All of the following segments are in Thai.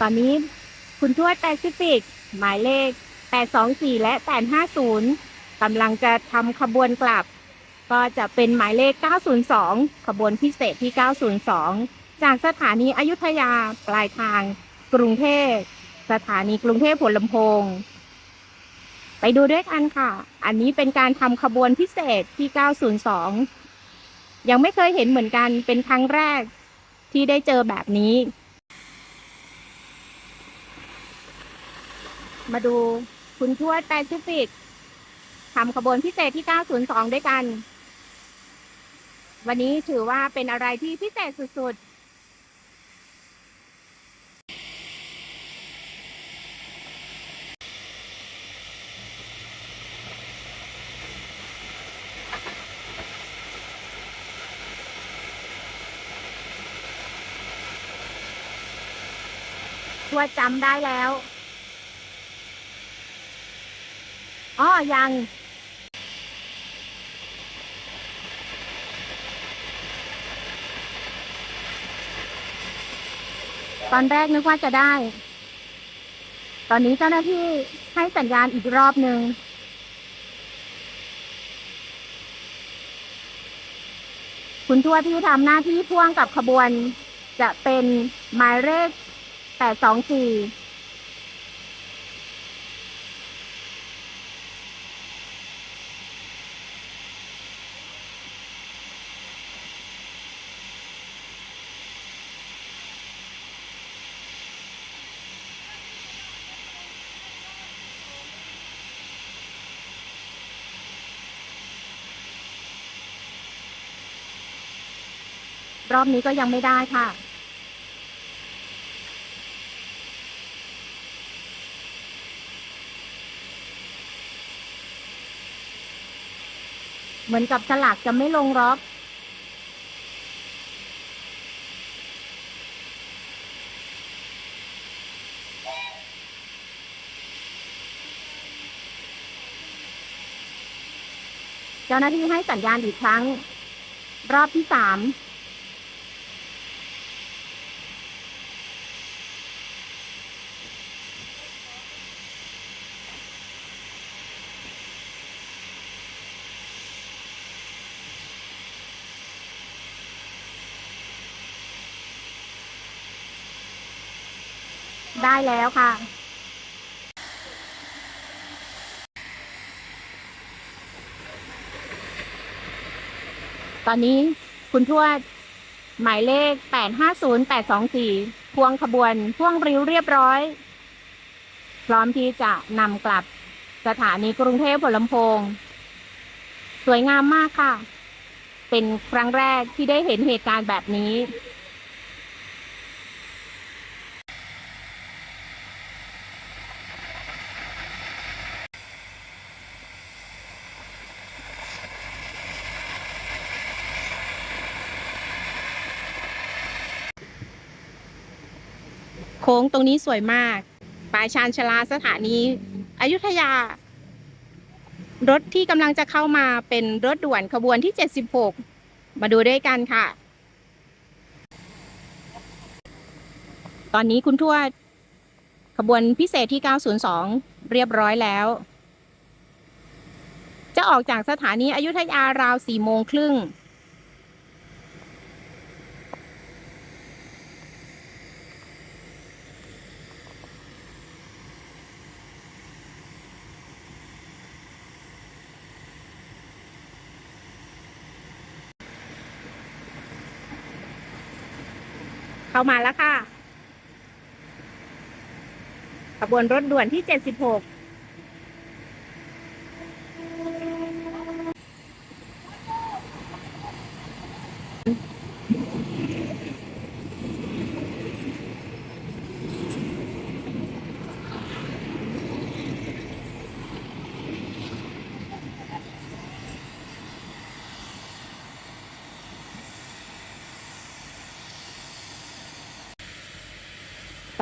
ตอนนี้คุณทวดแปซิฟิก หมายเลข 824 และ 850กำลังจะทำขบวนกลับ ก็จะเป็นหมายเลข 902 ขบวนพิเศษที่ 902 จากสถานีอยุธยาปลายทางกรุงเทพสถานีกรุงเทพหัวลำโพง ไปดูด้วยกันค่ะ อันนี้เป็นการทำขบวนพิเศษที่ 902 ยังไม่เคยเห็นเหมือนกันเป็นครั้งแรกที่ได้เจอแบบนี้ มาดูคุณทวดแปซิฟิกทำขบวนพิเศษที่ 902 ด้วยกัน วันนี้ถือว่าเป็นอะไรที่พิเศษสุด ๆทวดจำได้แล้ว อ๋อ ยัง ตอนแรกนึกว่าจะได้ ตอนนี้เจ้าหน้าที่ให้สัญญาณอีกรอบหนึ่งคุณทั่วที่ทำหน้าที่พ่วงกับขบวน จะเป็นหมายเลขแปดสองสี่ รอบนี้ก็ยังไม่ได้ค่ะ เหมือนกับฉลากจะไม่ลงล็อกเจ้าหน้าที่ให้สัญญาณอีกครั้ง รอบที่สาม ได้แล้วค่ะ ตอนนี้คุณทวด หมายเลข 850824 พวงขบวนพ่วงริ้วเรียบร้อย พร้อมที่จะนำกลับสถานีกรุงเทพหัวลำโพง สวยงามมากค่ะ เป็นครั้งแรกที่ได้เห็นเหตุการณ์แบบนี้ โค้งตรงนี้สวยมากปลายชานชลาสถานีอยุธยา รถที่กำลังจะเข้ามาเป็นรถด่วนขบวนที่ 76 มาดูด้วยกันค่ะ ตอนนี้คุณทวด ขบวนพิเศษที่ 902 เรียบร้อยแล้ว จะออกจากสถานีอยุธยาราว4โมงครึ่ง เข้ามาแล้วค่ะ ขบวนรถด่วนที่ 76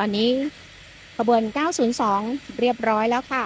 อนนี้ขบวน 902 เรียบร้อยแล้วค่ะ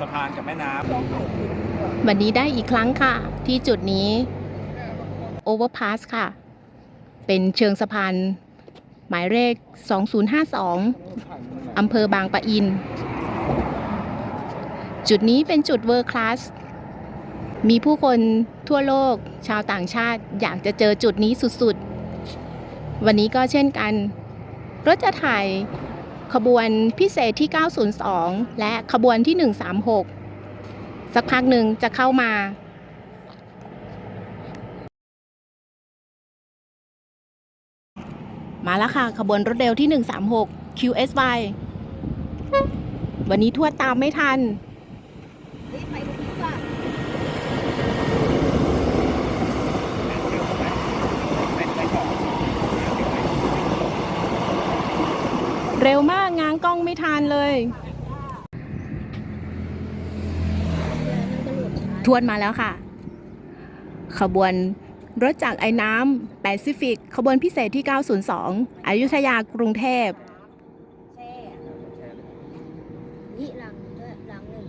สะพานกับแม่น้ำวันนี้ได้อีกครั้งค่ะ ที่จุดนี้ Overpass ค่ะ เป็นเชิงสะพานหมายเลข 2052 อำเภอบางปะอิน จุดนี้เป็นจุด World Class มีผู้คนทั่วโลกชาวต่างชาติอยากจะเจอจุดนี้สุดๆ วันนี้ก็เช่นกัน รถจะถ่าย ขบวนพิเศษที่ 902 และขบวนที่ 136 สักพักหนึ่งจะเข้ามามาแล้วค่ะ ขบวนรถเร็วที่ 136 QSY วันนี้ทวดตามไม่ทัน เร็วมากง้างกล้องไม่ทันเลย ทวนมาแล้วค่ะ ขบวนรถจากไอ้น้ำแปซิฟิก ขบวนพิเศษที่ 902 อยุธยากรุงเทพ แช่นี่รังด้วยรังหนึ่ง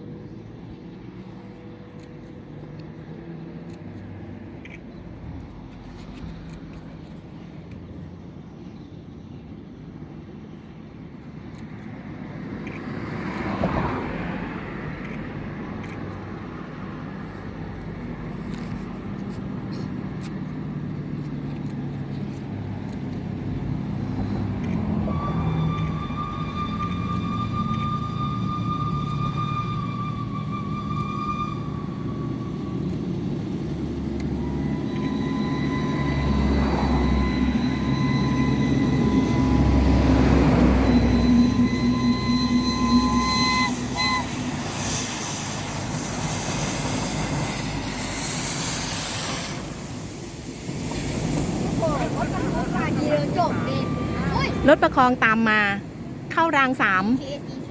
โอ้ยรถมันรถมาดีเลยจบดิโอ้ย รถประคองตามมา เข้ารางสามเคสีเค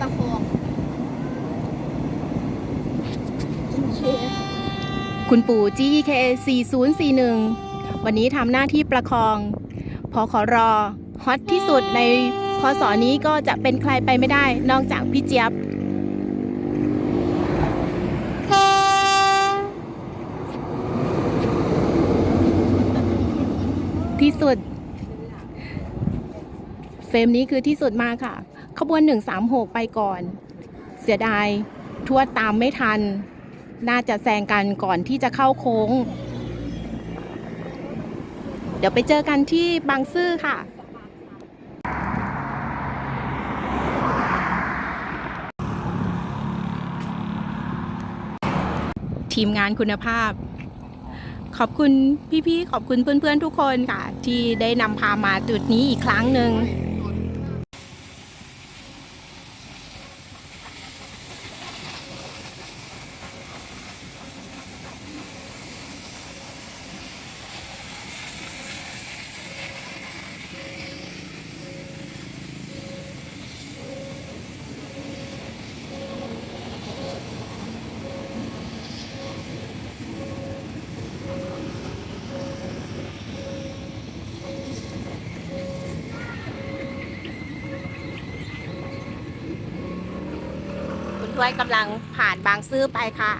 ประคองเคคุณปู่ GEK 4041 วันนี้ทำหน้าที่ประคอง พอขอรอฮอตที่สุดในพศนี้ก็จะเป็นใครไปไม่ได้นอกจากพี่เจี๊ยบ ที่สุด เฟรมนี้คือที่สุดมากค่ะ ขบวน 136 ไปก่อน เสียดายทวดตามไม่ทัน น่าจะแซงกันก่อนที่จะเข้าโค้ง เดี๋ยวไปเจอกันที่บางซื่อค่ะทีมงานคุณภาพ ขอบคุณพี่ๆ ขอบคุณเพื่อนๆ ทุกคนค่ะ ที่ได้นำพามาจุดนี้อีกครั้งหนึ่ง ถ้วยกำลังผ่านบางซื่อไปค่ะ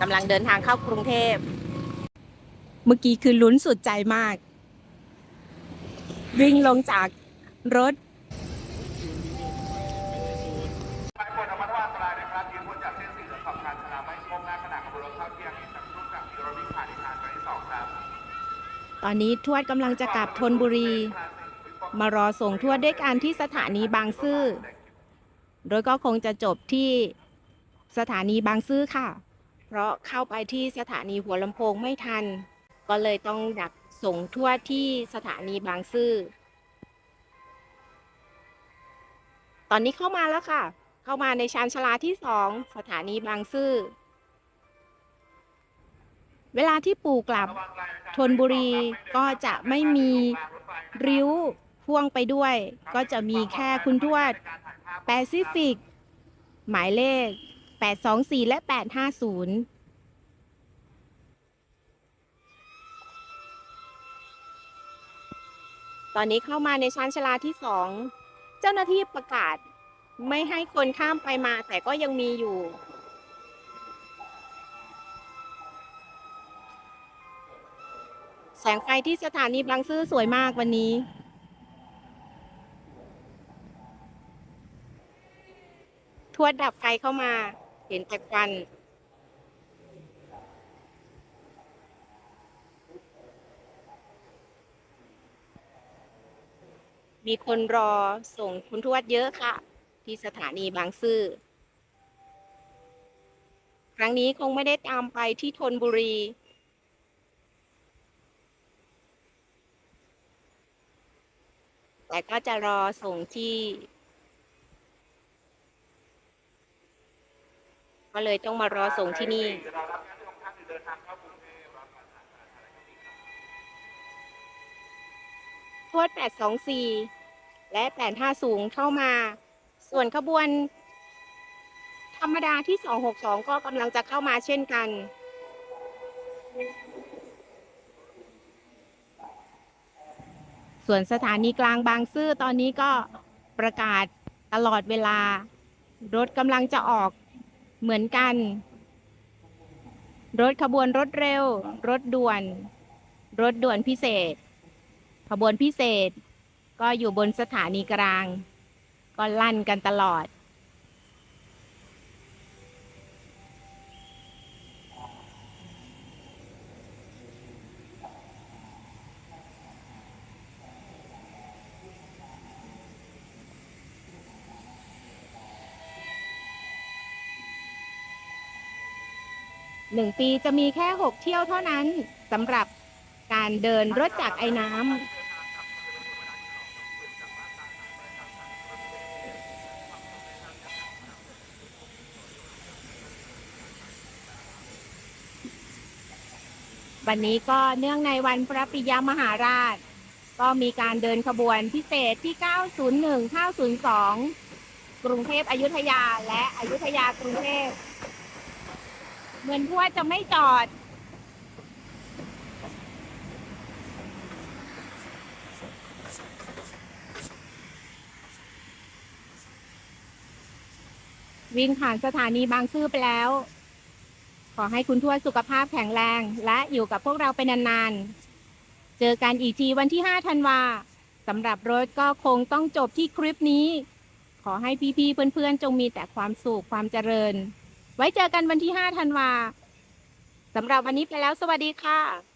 กำลังเดินทางเข้ากรุงเทพ เมื่อกี้คือลุ้นสุดใจมาก วิ่งลงจากรถไปบนธรรมะอันตรายนะครับยืนพ้นจากเส้นสีเหลืองขอบทางชนะไม่ก้มหน้าขณะขบวนรถเข้าเที่ยงอีกสักครู่กับมีรถวิ่งผ่านอีกทางครั้งที่สองครับตอนนี้ทวดกำลังจะกลับธนบุรี มารอส่งทัวด้วยการที่สถานีบางซื่อ โดยก็คงจะจบที่สถานีบางซื่อค่ะ เพราะเข้าไปที่สถานีหัวลำโพงไม่ทัน ก็เลยต้องดักส่งทัวที่สถานีบางซื่อ ตอนนี้เข้ามาแล้วค่ะ เข้ามาในชานชาลาที่สองสถานีบางซื่อ เวลาที่ปู่กลับธนบุรีก็จะไม่มีริ้ว พ่วงไปด้วย ก็จะมีแค่คุณทวดแปซิฟิก หมายเลข 824 และ 850ตอนนี้เข้ามาในชานชลาที่สอง เจ้าหน้าที่ประกาศ ไม่ให้คนข้ามไปมา แต่ก็ยังมีอยู่ แสงไฟที่สถานีบางซื่อสวยมากวันนี้ ทวดดับไฟเข้ามา เห็นแต่ควันมีคนรอส่งคุณทวดเยอะค่ะ ที่สถานีบางซื่อ ครั้งนี้คงไม่ได้ตามไปที่ธนบุรี แต่ก็จะรอส่งที่ ก็เลยต้องมารอส่งที่นี่เรารับญาติทุกท่านที่เดินทางเข้ากรุงเทพรับประทานอาหารที่ดีครับทวด824 และ 850เข้ามา ส่วนขบวน ธรรมดาที่ 262 ก็กำลังจะเข้ามาเช่นกันส่วนสถานีกลางบางซื่อตอนนี้ก็ประกาศตลอดเวลา รถกำลังจะออก เหมือนกัน รถขบวนรถเร็ว รถด่วน รถด่วนพิเศษ ขบวนพิเศษ ก็อยู่บนสถานีกลาง ก็ลั่นกันตลอด หนึ่งปีจะมีแค่หกเที่ยวเท่านั้นสำหรับการเดินรถจากไอ้น้ำวันนี้ก็เนื่องในวันพระปิยมหาราช ก็มีการเดินขบวนพิเศษที่ 901 902 กรุงเทพอยุธยาและอยุธยากรุงเทพ เหมือนทวจะไม่จอด วิ่งผ่านสถานีบางซื่อไปแล้ว ขอให้คุณทวดสุขภาพแข็งแรง และอยู่กับพวกเราไปนานๆ เจอกันอีกทีวันที่ 5 ธันวาสำหรับรถก็คงต้องจบที่คลิปนี้ ขอให้พี่ๆเพื่อนๆ จงมีแต่ความสุขความเจริญ ไว้เจอกันวันที่ 5 ธันวาสำหรับวันนี้ไปแล้ว สวัสดีค่ะ